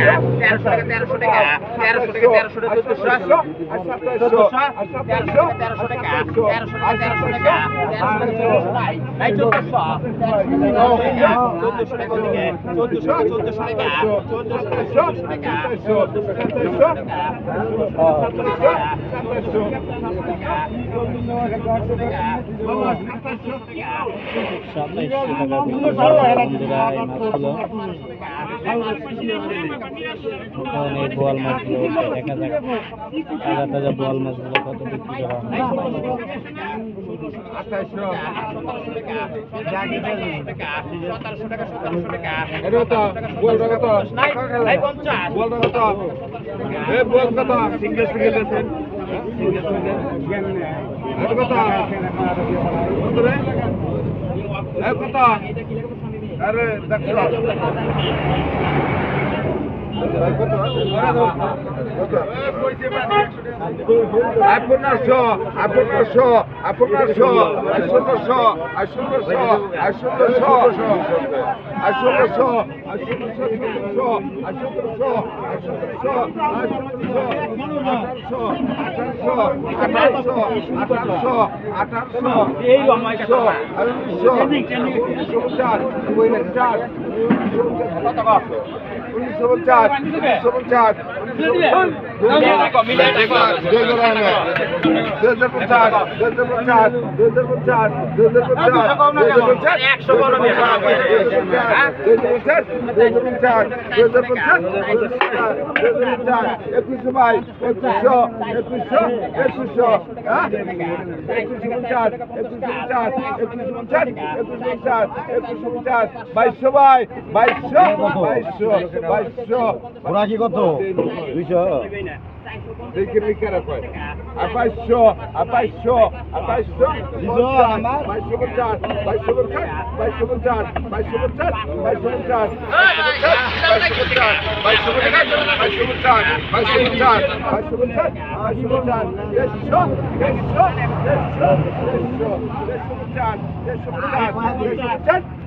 টাকা তেরোশো টাকা তেরোশো টাকা তেরোশো টাকা তেরোশো টাকা চোদ্দশো চোদ্দশো তেরোশো টাকা তেরোশো টাকা তেরোশো টাকা তেরোশো টাকা তেরোশো টাকা চোদ্দশো নাই নাই চোদ্দশো চোদ্দশো টাকা ওদিকে চোদ্দশো চোদ্দশো টাকা চোদ্দশো টাকা চোদ্দশো টাকা সাতাইশশো টাকা বিক্রি করে বন্ধুরা এই মাছগুলো এখন এই বোয়াল মাছগুলো দেখা যাক। তাজা তাজা বোয়াল মাছগুলো কত বিক্রি করা হয়। সিঙ্গেল সিঙ্গেল দেন কত? আরে দেখো আপনারশো আপনারশো আপনারশো আটশোশো আটশোশো আটশোশো আটশোশো আটশোশো আটশোশো আটশোশো উনিশশো পঞ্চাশ উনিশশো পঞ্চাশ একশো বেশি হবে। একুশশো বাই একুশশো একুশশো একুশশো একুশশো পঞ্চাশ একুশশো পঞ্চাশ একুশশো পঞ্চাশ একুশশো পঞ্চাশ একুশশো পঞ্চাশ বাইশশো বাই বাইশশো বাইশশো বাইশশো ওরা কি কত? দুইশো। আপাইশো আপাইশো বাইশশো পঞ্চাশ বাইশশো পঞ্চাশ বাইশশো পঞ্চাশ বাইশশো পঞ্চাশ বাইশশো পঞ্চাশ বাইশশো পঞ্চাশ বাইশশো পঞ্চাশ বাইশশো পঞ্চাশ বাইশশো পঞ্চাশ বাইশশো পঞ্চাশ বাইশশো পঞ্চাশ দেড়শো দেড়শো দেড়শো দেড়শো দেড়শো পঞ্চাশ দেড়শো পঞ্চাশ দেড়শো পঞ্চাশ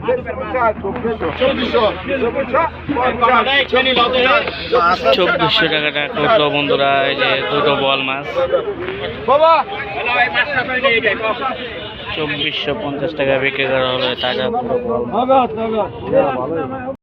চব্বিশশো টাকা টাকা বন্ধুরা, এই যে দুটো বল মাছ। চব্বিশশো পঞ্চাশ টাকা বিক্রি করা হলো টাকা